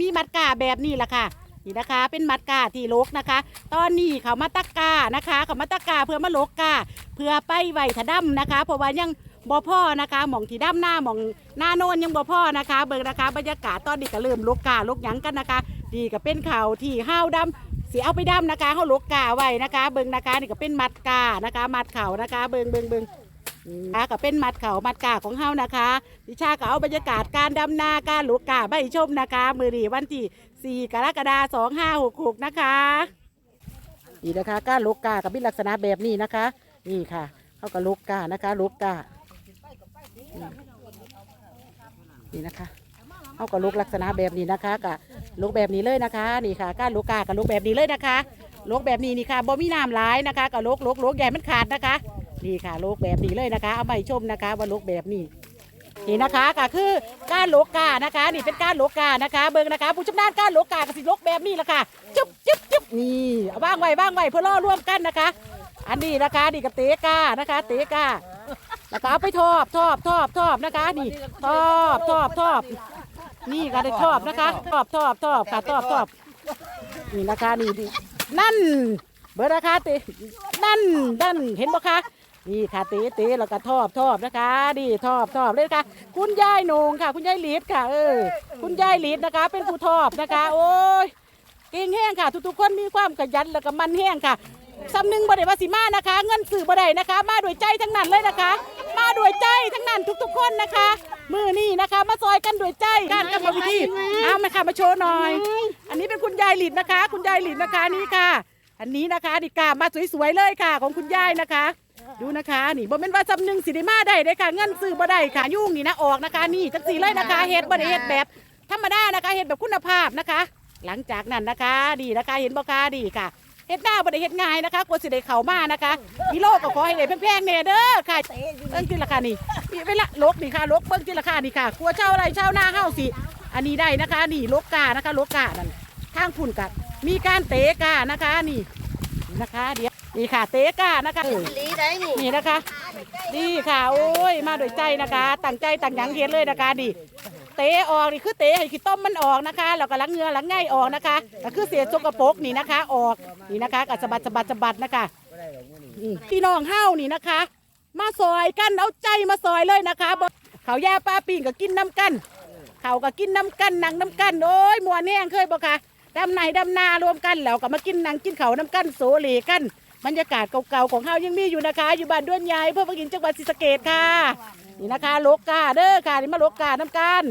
มีมัดกาแบบนี้แหละค่ะนี่นะคะ เป็นมัดกาที่ลกนะคะ ตอนนี้เขามาตะกกานะคะเขามาตะกกาเพื่อมาลกกาเพื่อไปไหวถดำนะคะ เพราะว่ายังบ่พ่อนะคะหมองที่ดำหน้าหมองหน้าโนนยังบ่พ่อนะคะ เบิ่งนะคะ บรรยากาศตอนนี้ก็เริ่มลกกาลกหยังกันนะคะ ดีก็เป็นข่าวที่ห้าวดำสีเอาไปดำนะคะเขาลกกาไว้นะคะ เบิ่งนะคะนี่ก็เป็นมัดกานะคะ มัดเข่านะคะ เบิ่งเบิ่งเบิ่งน คะก็เป็นมัดเขามัดกาของเฮานะคะดิชาก็เอาบรรยากาศการดำนาการหลูกกาใบชมนะคะ มือดีวันที่ 4 กรกฎาคม2566 นะคะนี่นะคะการลูกกากับบิลักษณะแบบนี้นะคะ นี่ค่ะเขาก็ลูกกานะคะลูกกานี่นะคะเขาก็ลูกลักษณะแบบนี้นะคะกับลูกแบบนี้เลยนะคะ นี่ค่ะการลูกกากับลูกแบบนี้เลยนะคะลูกแบบนี้นี่ค่ะบ่มีน้ำหลายนะคะกับลูกลูกลูกใหญ่มันขาดนะคะ นี่ค่ะโลกแบบนี้เลยนะคะ เอาไปชมนะคะว่าโลกแบบนี้นี่นะคะก็คือการโลกกานะคะ นี่เป็นการโลกกานะคะ เบิ่งนะคะ ผู้ชำนาญการโลกกาก็สิโลกแบบนี้ละค่ะจุ๊บจุ๊บจุ๊บนี่เอาว่างไว้ว่างไว้เพื่อล่อร่วมกันนะคะ อันนี้นะคะนี่ก็เตกานะคะ เตกาแล้วก็เอาไปทอบทอบทอบทอบนะคะ นี่ทอบทอบทอบนี่ก็ได้ทอบนะคะทอบทอบทอบค่ะทอบทอบนี่นะคะนี่นี่นั่น เบอร์นะคะเตนั่นนั่นเห็นบ่คะ นี่ค่ะตเตแล้วก็ทอบทอบนะคะดีทอบทอบเลยค่ะ คุณยายนงค่ะ คุณยายหลีดค่ะ เออ คุณยายหลีดนะคะ เป็นผู้ทอบนะคะ โอ้ยเก่งแห้งค่ะ ทุกๆคนมีความขยันแล้วก็มันแห้งค่ะสำนึงบ่ได้ว่าสิมานะคะ เงินสื่อบ่ได้นะคะ มาด้วยใจทั้งนั้นเลยนะคะ มาด้วยใจทั้งนั้นทุกๆคนนะคะ มือนี่นะคะ มาซอยกันด้วยใจการกรรมวิธีเอามาค่ะมาโชว์หน่อย อันนี้เป็นคุณยายหลินนะคะ คุณยายหลินนะคะนี่ค่ะ อันนี้นะคะดิกามาสวยๆเลยค่ะ ของคุณยายนะคะ ดูนะคะนี่บ่แม่นว่าจำหนึ่งสิได้มาได้เด้อค่ะเงินซื้อบ่ได้ค่ะยุ่งนี่นะออกนะคะ นี่จังสีเลยนะคะเฮ็ดบ่ได้เฮ็ดแบบธรรมดานะคะเฮ็ดแบบคุณภาพนะคะ หลังจากนั้นนะคะดีนะคะเห็นบ่คะดีค่ะเฮ็ดหน้าบ่ได้เฮ็ดง่ายนะคะกว่าสิได้เข้ามานะคะมีโลกก็ขอให้ได้แพงๆแน่เด้อค่ะเบิ่งจิราคานี่นี่เวลาลกนี่ค่ะลกเบิ่งจิราคานี่ค่ะกลัวเจ้าอะไรเจ้าหน้าเฮาสิอันนี้ได้นะคะ นี่ลกกานะคะลกกานั่นทางพุ่นกัมีการเตะกานะคะนี่ นะคะ เดี๋ยวนี่ค่ะเตะกานะคะเออลีได้นี่นี่นะคะนี่ค่ะโอ้ยมาโดวยใจนะคะตั้งใจตั้งหยังเฮ็ดเลยนะคะนี่เตะออกนี่คือเตะให้ขี้ต้มมันออกนะคะแล้วก็ล้างเหงือล้างง่ายออกนะคะก็คือเสียสกปรกนี่นะคะ ออกนี่นะคะกับสะบัดสะบัดสะบัดนะคะอืมพี่น้องเฮ้านี่นะคะ มาซอยกันเอาใจมาซอยเลยนะคะบ่เขาวย่าปลาปิ่งก็กินน้ำกัน เขาก็กินน้ำกันหนังน้ำกันโอ้ยมัวแน่งเคยบ่คะ ดำไหนดำนารวมกันแล้วก็มากินนังกินเขาน้ำกันโซเลกันบรรยากาศเก่าๆของเฮายังมีอยู่นะคะ อยู่บ้านด้วนใหญ่เพื่อพักอินจังหวัดศรีสะเกดค่ะ นี่นะคะโลกกาเด้อค่ะนี่มาโลกกาน้ำกัน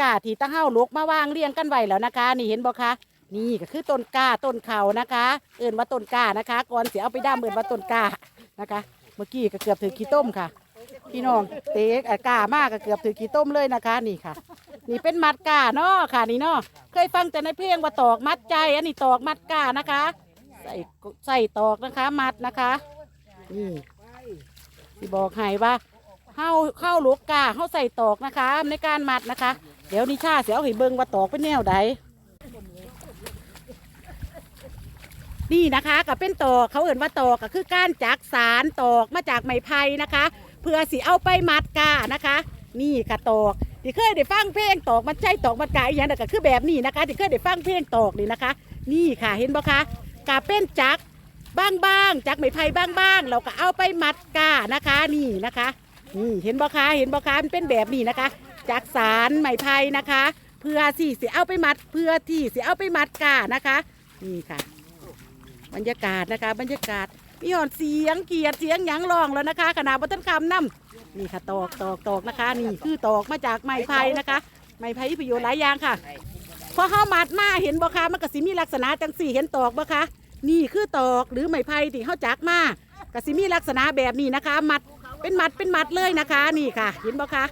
กาที่ตั้งเฮาโลกมาวางเรียงกันไว้แล้วนะคะ นี่เห็นบ่คะนี่ก็คือต้นกาต้นเขานะคะ เอื่นว่าต้นกานะคะก่อนเสียเอาไปด้ามเอื่นว่าต้นกานะคะ เมื่อกี้ก็เกือบถือขี้ต้มค่ะ พี่น้องเตะเอ่อกามากก็เกือบถือขี้ต้มเลยนะคะ นี่ค่ะ นี่เป็นมัดกาเนาะค่ะนี่เนาะ เคยฟังแต่ในเพลงว่าตอกมัดใจ อันนี้ตอกมัดกานะคะ ใส่ใส่ตอกนะคะ มัดนะคะนี่ที่บอกให้ว่าเข้าเข้าลูกกาเข้าใส่ตอกนะคะ ในการมัดนะคะ เดี๋ยวนิชาเสียเอาให้เบิงว่าตอกเป็นแนวใดนี่นะคะก็เป็นตอกเขาเอ่นว่าตอกก็คือการจักสารตอกมาจากไม้ไผ่นะคะ เพื่อสิเอาไปมัดกานะคะ นี่ค่ะตอก ที่เคยได้ฟังเพลงตอกมันใช่ตอกมัดกาอีกอย่างนึ่งก็คือแบบนี้นะคะที่เคยได้ฟังเพลงตอกนี่นะคะ นี่ค่ะเห็นบ่คะกาเป็นจักรบ้างจักไม้ไผ่บ้างๆเราก็เอาไปมัดกานะคะนี่นะคะนี่เห็นบ่คะเห็นบ่คะมันเป็นแบบนี้นะคะจักสารไม้ไผ่นะคะ เพื่อที่สิเอาไปมัดเพื่อที่สิเอาไปมัดกานะคะนี่ค่ะ บรรยากาศนะคะ บรรยากาศมีหอนเสียงเกียดเสียงหยังร้องแล้วนะคะขนาดบนต้นคำน้ำ นี่ค่ะตอกตอกตอกนะคะ นี่คือตอกมาจากไม้ไผ่นะคะ ไม้ไผ่ประโยชน์หลายอย่างค่ะพอเข้ามัดมาเห็นบ่คะมันก็สิมีลักษณะจังสี่เห็นตอกบ่คะนี่คือตอกหรือไม้ไผ่ที่เข้าจักมากสิมีลักษณะแบบนี้นะคะ มัดเป็นมัดเป็นมัดเลยนะคะ นี่ค่ะ เห็นบ่คะ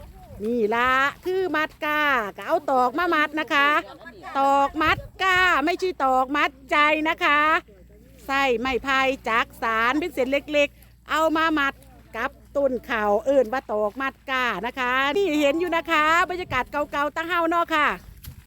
นี่ละคือมัดกาก็เอาตอกมามัดนะคะ ตอกมัดกาไม่ใช่ตอกมัดใจนะคะใส่ไม้ไผ่จักสารเป็นเศษเล็กๆ เอามามัดกับ ต้นเข่าเอื่นว่าตอกมัดกานะคะ นี่เห็นอยู่นะคะ บรรยากาศเก่าๆตั้งเฮาเนาะค่ะ